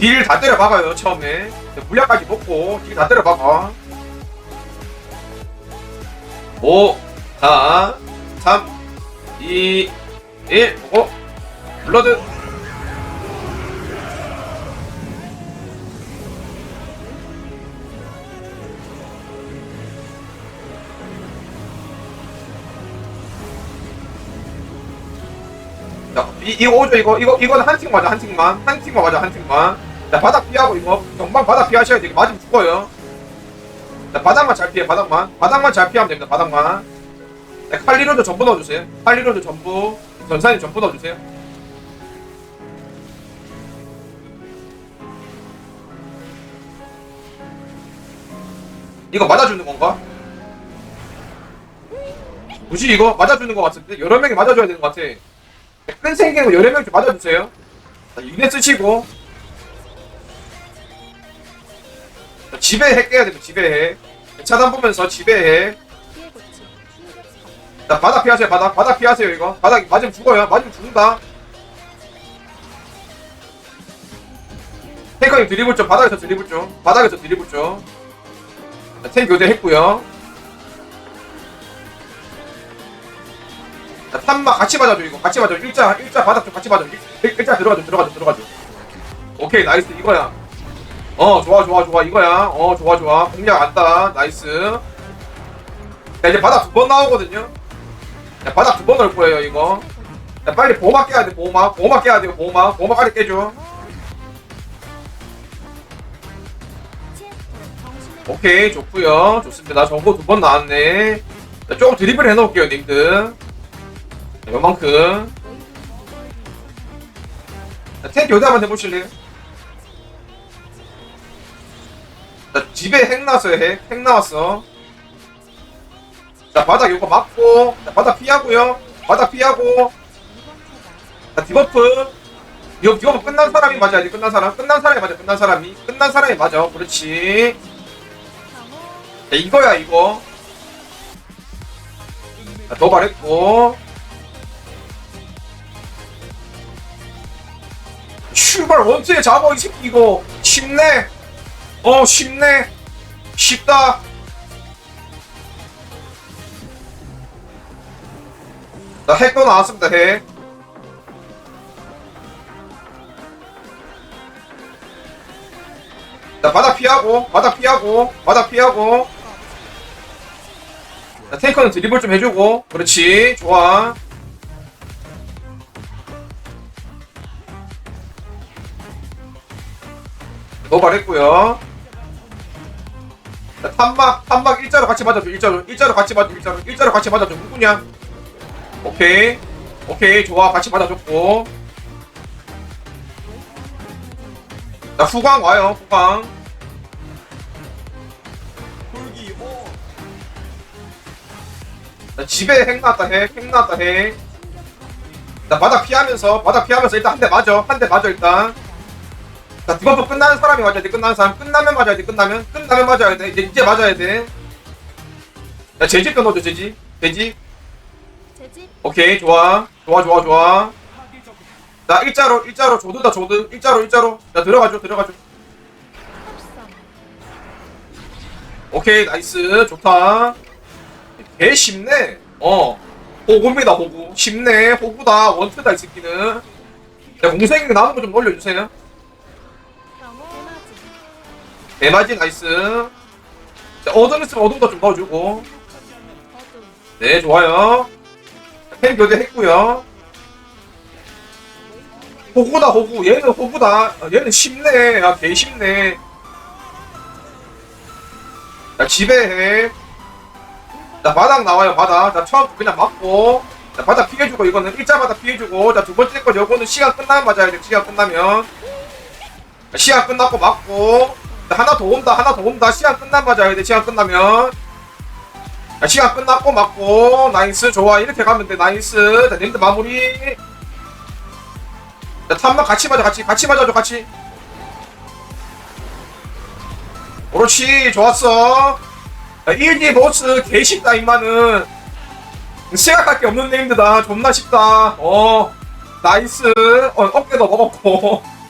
딜 다 때려 박아요 처음에. 물약까지 먹고 딜 다 때려 박아. 5 4 3 2 1오 블러드. 자, 이, 이거 오죠, 이거, 이거, 이거는 한팀 맞아, 한 팀만. 한 팀만 맞아, 한 팀만. 자, 바닥 피하고, 이거, 경방 바닥 피하셔야 돼. 맞으면 죽어요. 자, 바닥만 잘 피해, 바닥만. 바닥만 잘 피하면 됩니다, 바닥만. 자, 칼리로도 전부 넣어주세요. 칼리로도 전부, 전사님 전부 넣어주세요. 이거 맞아주는 건가? 굳이 이거 맞아주는 것 같은데? 여러 명이 맞아줘야 되는 것 같아. 큰 생기는 여러 명좀 맞아주세요. 자, 유네 쓰시고. 지배해 깨야 됩니다, 지배해. 차단 보면서 지배해. 자, 바닥 피하세요, 바닥. 바닥 피하세요, 이거. 바닥 맞으면 죽어요. 맞으면 죽는다. 탱커님 드리블 좀, 바닥에서 드리블 좀. 바닥에서 드리블 좀. 자, 탱 교대했고요. 자, 탐마 같이 맞아줘, 이거. 같이 맞아줘. 일자, 일자 바닥 좀 같이 맞아줘. 일, 일자 들어가줘, 들어가줘, 들어가줘. 오케이, 나이스. 이거야. 어, 좋아, 좋아, 좋아. 이거야. 어, 좋아, 좋아. 공략 안다. 나이스. 자, 이제 바닥 두 번 나오거든요. 야, 바닥 두 번 넣을 거예요, 이거. 야, 빨리 보호막 깨야 돼, 보호막. 보호막 깨야 돼요, 보호막. 보호막 빨리 깨줘. 오케이, 좋구요 좋습니다. 정보 두 번 나왔네. 자, 조금 드리블 해놓을게요, 님들. 자, 요만큼. 자, 탱 교대 한번 해보실래요? 자, 집에 핵 나왔어요, 핵. 핵 나왔어. 자, 바닥 요거 맞고. 자, 바닥 피하고요 바닥 피하고. 자, 디버프. 이거, 디버프 끝난 사람이 맞아야지, 끝난 사람. 끝난 사람이 맞아, 끝난 사람이. 끝난 사람이 맞아. 그렇지. 야, 이거야 이거 자, 도발했고 슈발 원투에 잡아 이 새끼 이거 쉽네 어 쉽네 쉽다 나 핵도 나왔습니다 핵 자, 바닥 피하고, 바닥 피하고, 바닥 피하고. 자, 탱커는 드리블 좀 해주고. 그렇지. 좋아. 도발했고요. 자, 탄막, 탄막 일자로 같이 맞아줘, 일자로. 일자로 같이 맞아줘, 일자로. 일자로 같이 맞아줘. 누구냐? 오케이. 오케이, 좋아. 같이 맞아줬고. 자, 후광 와요, 후광. 자, 집에 핵 났다, 핵. 핵 났다, 핵. 자, 바닥 피하면서, 바닥 피하면서 일단 한 대 맞아. 한 대 맞아, 일단. 자, 디버프 끝나는 사람이 맞아야 돼, 끝나는 사람. 끝나면 맞아야 돼, 끝나면. 끝나면 맞아야 돼. 이제, 이제 맞아야 돼. 자, 재집 끊어줘, 재집. 재집. 재집 오케이, 좋아. 좋아, 좋아, 좋아. 자, 일자로, 일자로, 조드다, 조드. 일자로, 일자로. 자, 들어가줘, 들어가줘. 오케이, 나이스. 좋다. 개 쉽네. 어. 호구입니다, 호구. 쉽네. 호구다. 원투다, 이 새끼는. 야, 공생이 나오는 거 좀 올려주세요. 대마지, 나이스. 자, 어둠 있으면 어둠도 좀 넣어주고. 네, 좋아요. 펜 교대했고요. 호구다, 호구. 얘는 호구다. 아, 얘는 쉽네. 아, 개 쉽네. 자, 지배해. 자, 바닥 나와요, 바닥. 자, 처음 그냥 맞고. 자, 바닥 피해주고, 이거는 일자 바닥 피해주고. 자, 두 번째 거, 요거는 시간 끝나면 맞아야 돼, 시간 끝나면. 자, 시간 끝났고, 맞고. 자, 하나 더 온다, 하나 더 온다. 시간 끝나면 맞아야 돼, 시간 끝나면. 자, 시간 끝났고, 맞고. 나이스, 좋아. 이렇게 가면 돼, 나이스. 자, 랜드 마무리. 자, 탐만 같이 맞아, 같이. 같이 맞아줘, 같이. 그렇지, 좋았어. 자, 1D 보스 개 쉽다, 임마는. 생각할 게 없는 네임드다. 존나 쉽다. 어, 나이스. 어, 어깨도 먹었고.